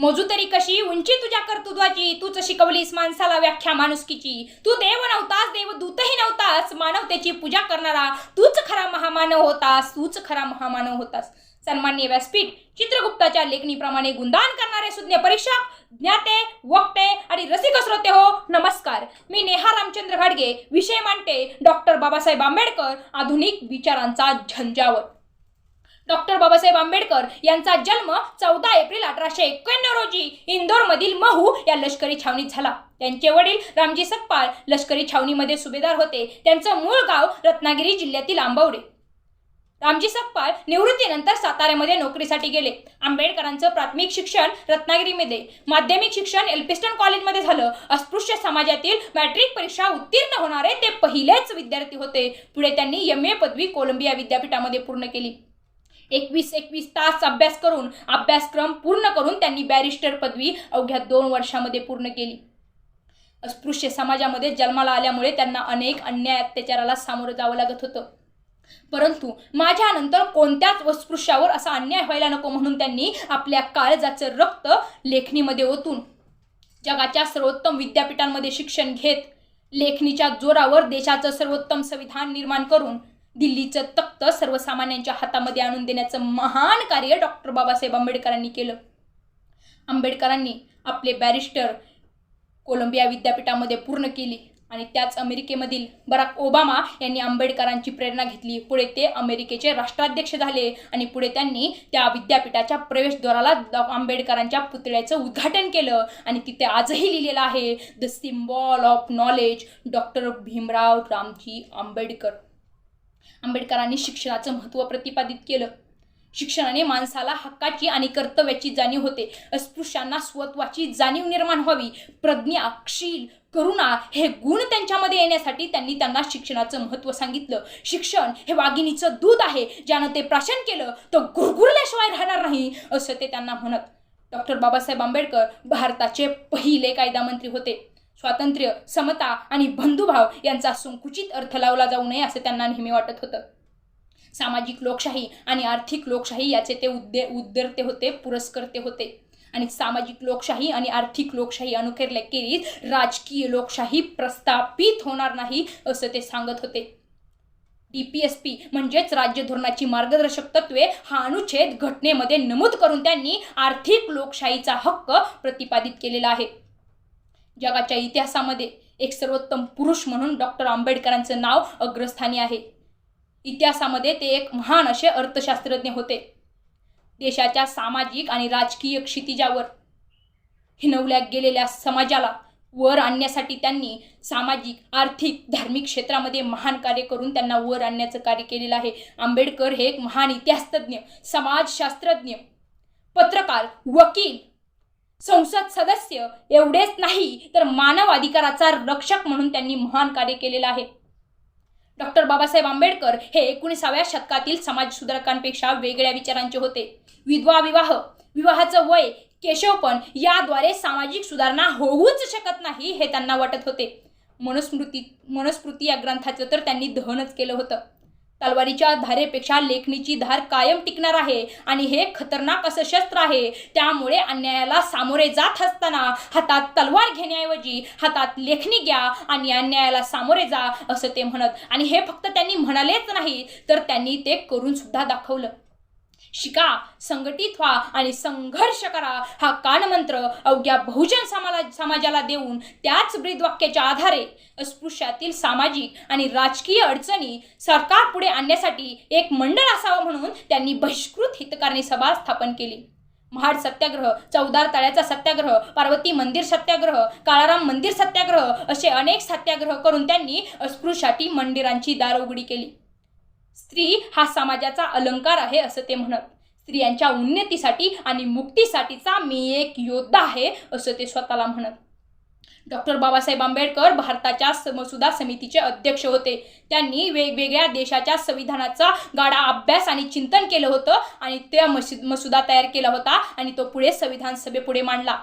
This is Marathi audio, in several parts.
मोजू तरी कशी? उंची तुझ्या कर्तृत्वाची. तूच शिकवलीस माणसाला व्याख्या माणुसकीची. तू देव नव्हतास देव दूतही नव्हतास मानवतेची पूजा करणारा. तूच खरा महामानव होतास तूच खरा महामानव होतास. सन्मान्य व्यासपीठ चित्रगुप्ताच्या लेखणीप्रमाणे गुणदान करणारे सुज्ञ परीक्षक ज्ञाते वक्ते आणि रसिक श्रोते हो नमस्कार. मी नेहा रामचंद्र घाडगे विषय मांडते डॉक्टर बाबासाहेब आंबेडकर आधुनिक विचारांचा झंझावत डॉक्टर बाबासाहेब आंबेडकर यांचा जन्म चौदा एप्रिल अठराशे एक्क्याण्णव रोजी इंदोरमधील महू या लष्करी छावणीत झाला. त्यांचे वडील रामजी सकपाळ लष्करी छावणीमध्ये सुभेदार होते. त्यांचं मूळ गाव रत्नागिरी जिल्ह्यातील आंबवडे. रामजी सकपाळ निवृत्तीनंतर साताऱ्यामध्ये नोकरीसाठी गेले. आंबेडकरांचं प्राथमिक शिक्षण रत्नागिरीमध्ये माध्यमिक शिक्षण एल्पिस्टन कॉलेजमध्ये झालं. अस्पृश्य समाजातील मॅट्रिक परीक्षा उत्तीर्ण होणारे ते पहिलेच विद्यार्थी होते. पुढे त्यांनी एम ए पदवी कोलंबिया विद्यापीठामध्ये पूर्ण केली. एकवीस एकवीस तास अभ्यास करून अभ्यासक्रम पूर्ण करून त्यांनी बॅरिस्टर पदवी अवघ्या दोन वर्षामध्ये पूर्ण केली. अस्पृश्य समाजामध्ये जन्माला आल्यामुळे त्यांना अनेक अन्याय अत्याचाराला सामोरं जावं लागत होतं. परंतु माझ्यानंतर कोणत्याच अस्पृश्यावर असा अन्याय व्हायला नको म्हणून त्यांनी आपल्या काळजाचं रक्त लेखणीमध्ये ओतून जगाच्या सर्वोत्तम विद्यापीठांमध्ये शिक्षण घेत लेखणीच्या जोरावर देशाचं सर्वोत्तम संविधान निर्माण करून दिल्लीचं तख्त सर्वसामान्यांच्या हातामध्ये आणून देण्याचं महान कार्य डॉक्टर बाबासाहेब आंबेडकरांनी केलं. आंबेडकरांनी आपले बॅरिस्टर कोलंबिया विद्यापीठामध्ये पूर्ण केली आणि त्याच अमेरिकेमधील बराक ओबामा यांनी आंबेडकरांची प्रेरणा घेतली. पुढे ते अमेरिकेचे राष्ट्राध्यक्ष झाले आणि पुढे त्यांनी त्या विद्यापीठाच्या प्रवेशद्वाराला आंबेडकरांच्या पुतळ्याचं उद्घाटन केलं आणि तिथे आजही लिहिलेलं आहे the symbol of knowledge doctor Bhimrao Ramji Ambedkar आंबेडकरांनी शिक्षणाचं महत्त्व प्रतिपादित केलं. शिक्षणाने माणसाला हक्काची आणि कर्तव्याची जाणीव होते. अस्पृश्यांना स्वत्वाची जाणीव निर्माण व्हावी. प्रज्ञा क्षील करुणा हे गुण त्यांच्यामध्ये येण्यासाठी त्यांनी त्यांना शिक्षणाचं महत्त्व सांगितलं. शिक्षण हे वाघिणीचं दूध आहे. ज्यानं ते प्राशन केलं तर गुरगुरल्याशिवाय राहणार नाही असं ते त्यांना म्हणत. डॉक्टर बाबासाहेब आंबेडकर भारताचे पहिले कायदामंत्री होते. स्वातंत्र्य समता आणि बंधुभाव यांचा संकुचित अर्थ लावला जाऊ नये असं त्यांना नेहमी वाटत होतं. सामाजिक लोकशाही आणि आर्थिक लोकशाही याचे ते उद्दे उद्दरते होते पुरस्कर्ते होते. आणि सामाजिक लोकशाही आणि आर्थिक लोकशाही अनुकरल्याखेरीज राजकीय लोकशाही प्रस्थापित होणार नाही असं ते सांगत होते. डी पी एस पी म्हणजेच राज्य धोरणाची मार्गदर्शक तत्वे हा अनुच्छेद घटनेमध्ये नमूद करून त्यांनी आर्थिक लोकशाहीचा हक्क प्रतिपादित केलेला आहे. जगाच्या इतिहासामध्ये एक सर्वोत्तम पुरुष म्हणून डॉक्टर आंबेडकरांचं नाव अग्रस्थानी आहे. इतिहासामध्ये ते एक महान असे अर्थशास्त्रज्ञ होते. देशाच्या सामाजिक आणि राजकीय क्षितिजावर हिनवल्या गेलेल्या समाजाला वर आणण्यासाठी त्यांनी सामाजिक आर्थिक धार्मिक क्षेत्रामध्ये महान कार्य करून त्यांना वर आणण्याचं कार्य केलेलं आहे. आंबेडकर हे एक महान इतिहासतज्ञ समाजशास्त्रज्ञ पत्रकार वकील संसद सदस्य एवढेच नाही तर मानव अधिकाराचा रक्षक म्हणून त्यांनी महान कार्य केलेलं आहे. डॉक्टर बाबासाहेब आंबेडकर हे एकोणीसाव्या शतकातील समाजसुधारकांपेक्षा वेगळ्या विचारांचे होते. विधवा विवाह विवाहाचं वय केशवपण याद्वारे सामाजिक सुधारणा होऊच शकत नाही हे त्यांना वाटत होते. मनुस्मृती मनुस्मृती या ग्रंथाचं तर त्यांनी दहनच केलं होतं. तलवारीच्या धारेपेक्षा लेखणीची धार कायम टिकणार आहे आणि हे खतरनाक असं शस्त्र आहे. त्यामुळे अन्यायाला सामोरे जात असताना हातात तलवार घेण्याऐवजी हातात लेखणी घ्या आणि अन्यायाला सामोरे जा असं ते म्हणत. आणि हे फक्त त्यांनी म्हणालेच नाही तर त्यांनी ते करून सुद्धा दाखवलं. शिका संघटित व्हा आणि संघर्ष करा. हा कानमंत्र अवघ्या बहुजन समाला समाजाला देऊन त्याच ब्रीदवाक्याच्या आधारे अस्पृश्यातील सामाजिक आणि राजकीय अडचणी सरकार पुढे आणण्यासाठी एक मंडळ असावं म्हणून त्यांनी बहिष्कृत हितकारणी सभा स्थापन केली. महाड सत्याग्रह चौदार तळ्याचा सत्याग्रह पार्वती मंदिर सत्याग्रह काळाराम मंदिर सत्याग्रह असे अनेक सत्याग्रह करून त्यांनी अस्पृश्यासाठी मंदिरांची दार उघडी केली. स्त्री हा समाजाचा अलंकार आहे असं ते म्हणत. स्त्रियांच्या उन्नतीसाठी आणि मुक्तीसाठीचा मी एक योद्धा आहे असं ते स्वतःला म्हणत. डॉक्टर बाबासाहेब आंबेडकर भारताच्या स- मसुदा समितीचे अध्यक्ष होते. त्यांनी वेगवेगळ्या देशाच्या संविधानाचा गाढा अभ्यास आणि चिंतन केलं होतं आणि त्या मसि मसुदा तयार केला होता आणि तो पुढे संविधान सभेपुढे मांडला.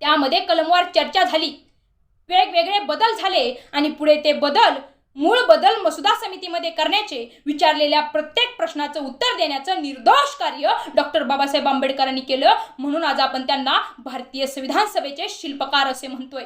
त्यामध्ये कलमवार चर्चा झाली. वेगवेगळे बदल झाले आणि पुढे ते बदल मूळ बदल मसुदा समितीमध्ये करण्याचे विचारलेल्या प्रत्येक प्रश्नाचं उत्तर देण्याचं निर्दोष कार्य डॉक्टर बाबासाहेब आंबेडकरांनी केलं. म्हणून आज आपण त्यांना भारतीय संविधान सभेचे शिल्पकार असे म्हणतोय.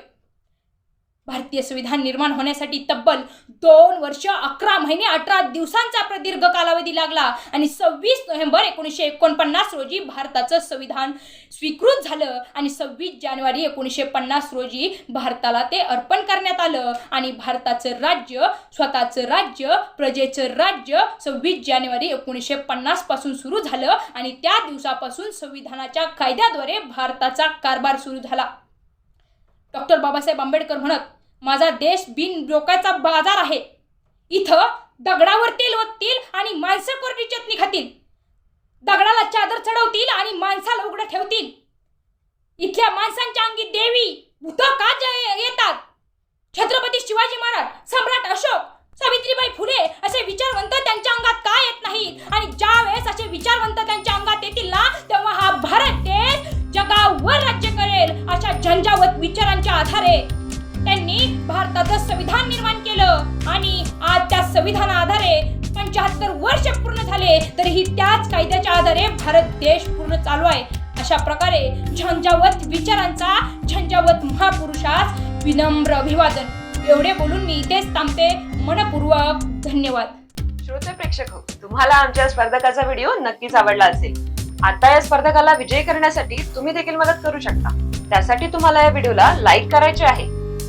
भारतीय संविधान निर्माण होण्यासाठी तब्बल दोन वर्ष अकरा महिने अठरा दिवसांचा प्रदीर्घ कालावधी लागला. आणि सव्वीस नोव्हेंबर एकोणीसशे एकोणपन्नास रोजी भारताचं संविधान स्वीकृत झालं. आणि सव्वीस जानेवारी एकोणीसशे पन्नास रोजी भारताला ते अर्पण करण्यात आलं. आणि भारताचं राज्य स्वतःचं राज्य प्रजेचं राज्य सव्वीस जानेवारी एकोणीसशे पन्नासपासून सुरू झालं. आणि त्या दिवसापासून संविधानाच्या कायद्याद्वारे भारताचा कारभार सुरू झाला. डॉक्टर बाबासाहेब आंबेडकर म्हणत माझा देश बिन डोक्याचा बाजार आहे. इथं दगडावर तेल ओततील आणि माणसं कोरडी चटणी खातील. दगडाला चादर चढवतील आणि माणसाला उघडं ठेवतील. इथल्या माणसांच्या अंगी देवी भूत का ज- येतात? छत्रपती शिवाजी महाराज सम्राट अशोक सावित्रीबाई फुले असे विचारवंत त्यांच्या अंगात का येत नाहीत? आणि ज्या वेळेस असे विचारवंत त्यांच्या अंगात येतील ना तेव्हा हा भारत देश जगावर राज्य करेल अशा झंझावत विचारांच्या आधारे. भारताचं संविधान निर्माण केलं. आणि आज त्या संविधाना आधारे पंचाहत्तर वर्ष पूर्ण झाले तरीही त्याच कायद्याच्या आधारे भारत देश पूर्ण चालू आहे. अशा प्रकारे झंझावत विचारांचा झंझावत महापुरुषास विनम्र अभिवादन. एवढे बोलून मी इथेच थांबते. मनपूर्वक धन्यवाद. श्रोते प्रेक्षक हो, तुम्हाला आमच्या स्पर्धकाचा व्हिडिओ नक्कीच आवडला असेल. आता या स्पर्धकाला विजय करण्यासाठी तुम्ही देखील मदत करू शकता. त्यासाठी तुम्हाला या व्हिडिओला लाईक करायचे आहे.